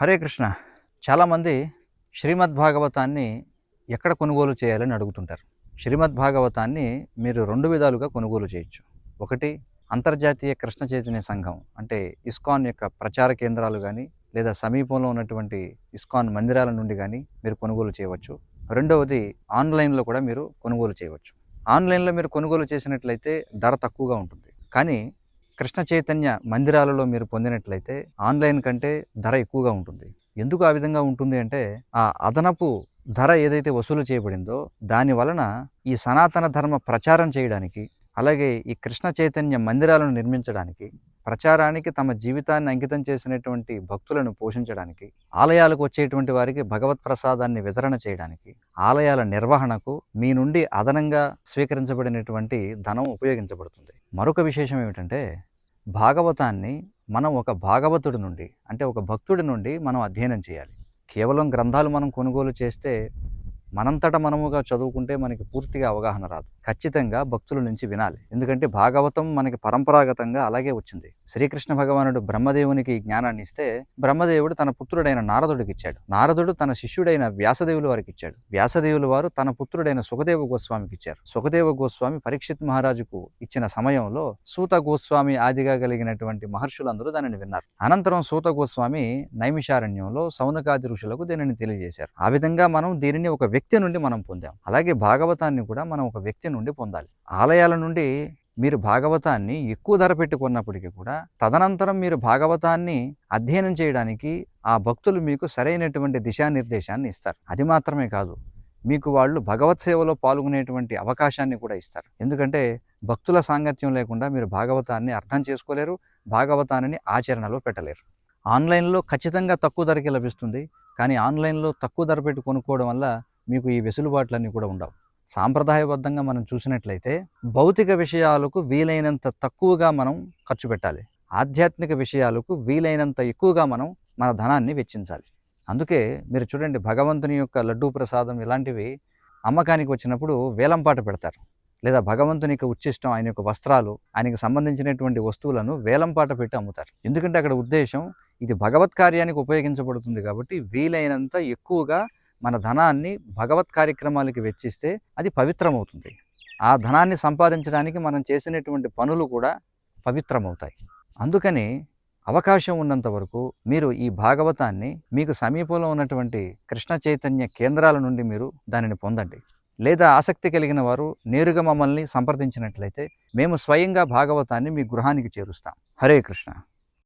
హరే కృష్ణ. చాలామంది శ్రీమద్ భాగవతాన్ని ఎక్కడ కొనుగోలు చేయాలని అడుగుతుంటారు. శ్రీమద్ భాగవతాన్ని మీరు రెండు విధాలుగా కొనుగోలు చేయొచ్చు. ఒకటి అంతర్జాతీయ కృష్ణ చైతన్య సంఘం అంటే ఇస్కాన్ యొక్క ప్రచార కేంద్రాలు కానీ లేదా సమీపంలో ఉన్నటువంటి ఇస్కాన్ మందిరాల నుండి కానీ మీరు కొనుగోలు చేయవచ్చు. రెండవది ఆన్లైన్లో కూడా మీరు కొనుగోలు చేయవచ్చు. ఆన్లైన్లో మీరు కొనుగోలు చేసినట్లయితే ధర తక్కువగా ఉంటుంది. కానీ కృష్ణ చైతన్య మందిరాలలో మీరు పొందినట్లయితే ఆన్లైన్ కంటే ధర ఎక్కువగా ఉంటుంది. ఎందుకు ఆ విధంగా ఉంటుంది అంటే ఆ అదనపు ధర ఏదైతే వసూలు చేయబడిందో దాని వలన ఈ సనాతన ధర్మ ప్రచారం చేయడానికి అలాగే ఈ కృష్ణ చైతన్య మందిరాలను నిర్మించడానికి ప్రచారానికి తమ జీవితాన్ని అంకితం చేసినటువంటి భక్తులను పోషించడానికి ఆలయాలకు వచ్చేటువంటి వారికి భగవత్ ప్రసాదాన్ని వితరణ చేయడానికి ఆలయాల నిర్వహణకు మీ నుండి అదనంగా స్వీకరించబడినటువంటి ధనం ఉపయోగించబడుతుంది. మరొక విశేషం ఏమిటంటే భాగవతాన్ని మనం ఒక భాగవతుడి నుండి అంటే ఒక భక్తుడి నుండి మనం అధ్యయనం చేయాలి. కేవలం గ్రంథాలు మనం కొనుగోలు చేస్తే మనంతట మనముగా చదువుకుంటే మనకి పూర్తిగా అవగాహన రాదు. ఖచ్చితంగా భక్తుల నుంచి వినాలి. ఎందుకంటే భాగవతం మనకి పరంపరాగతంగా అలాగే వచ్చింది. శ్రీకృష్ణ భగవానుడు బ్రహ్మదేవునికి జ్ఞానాన్ని ఇస్తే బ్రహ్మదేవుడు తన పుత్రుడైన నారదుడికి ఇచ్చాడు. నారదుడు తన శిష్యుడైన వ్యాసదేవుల వారికి ఇచ్చాడు. వ్యాసదేవుల వారు తన పుత్రుడైన సుఖదేవ గోస్వామికి ఇచ్చారు. సుఖదేవ గోస్వామి పరీక్షిత్ మహారాజుకు ఇచ్చిన సమయంలో సూత గోస్వామి ఆదిగా కలిగినటువంటి మహర్షులందరూ దానిని విన్నారు. అనంతరం సూత గోస్వామి నైమిషారణ్యంలో సౌనకాది ఋషులకు దీనిని తెలియజేశారు. ఆ విధంగా మనం దీనిని ఒక వ్యక్తి నుండి మనం పొందాం. అలాగే భాగవతాన్ని కూడా మనం ఒక వ్యక్తి నుండి పొందాలి. ఆలయాల నుండి మీరు భాగవతాన్ని ఎక్కువ ధర పెట్టుకున్నప్పటికీ కూడా తదనంతరం మీరు భాగవతాన్ని అధ్యయనం చేయడానికి ఆ భక్తులు మీకు సరైనటువంటి దిశానిర్దేశాన్ని ఇస్తారు. అది మాత్రమే కాదు మీకు వాళ్ళు భగవత్ సేవలో పాల్గొనేటువంటి అవకాశాన్ని కూడా ఇస్తారు. ఎందుకంటే భక్తుల సాంగత్యం లేకుండా మీరు భాగవతాన్ని అర్థం చేసుకోలేరు భాగవతాన్ని ఆచరణలో పెట్టలేరు. ఆన్లైన్లో ఖచ్చితంగా తక్కువ ధరకి లభిస్తుంది. కానీ ఆన్లైన్లో తక్కువ ధర పెట్టి కొనుక్కోవడం వల్ల మీకు ఈ వెసులుబాట్లన్నీ కూడా ఉండవు. సాంప్రదాయబద్ధంగా మనం చూసినట్లయితే భౌతిక విషయాలకు వీలైనంత తక్కువగా మనం ఖర్చు పెట్టాలి. ఆధ్యాత్మిక విషయాలకు వీలైనంత ఎక్కువగా మనం మన ధనాన్ని వెచ్చించాలి. అందుకే మీరు చూడండి భగవంతుని యొక్క లడ్డూ ప్రసాదం ఇలాంటివి అమ్మకానికి వచ్చినప్పుడు వేలంపాట పెడతారు. లేదా భగవంతుని యొక్క ఉచ్చిష్టం ఆయన యొక్క వస్త్రాలు ఆయనకు సంబంధించినటువంటి వస్తువులను వేలంపాట పెట్టి అమ్ముతారు. ఎందుకంటే అక్కడ ఉద్దేశం ఇది భగవత్ కార్యానికి ఉపయోగించబడుతుంది కాబట్టి వీలైనంత ఎక్కువగా మన ధనాన్ని భగవత్ కార్యక్రమాలకి వెచ్చిస్తే అది పవిత్రమవుతుంది. ఆ ధనాన్ని సంపాదించడానికి మనం చేసినటువంటి పనులు కూడా పవిత్రమవుతాయి. అందుకని అవకాశం ఉన్నంత వరకు మీరు ఈ భాగవతాన్ని మీకు సమీపంలో ఉన్నటువంటి కృష్ణ చైతన్య కేంద్రాల నుండి మీరు దానిని పొందండి. లేదా ఆసక్తి కలిగిన వారు నేరుగా మమ్మల్ని సంప్రదించినట్లయితే మేము స్వయంగా భాగవతాన్ని మీ గృహానికి చేరుస్తాం. హరే కృష్ణ.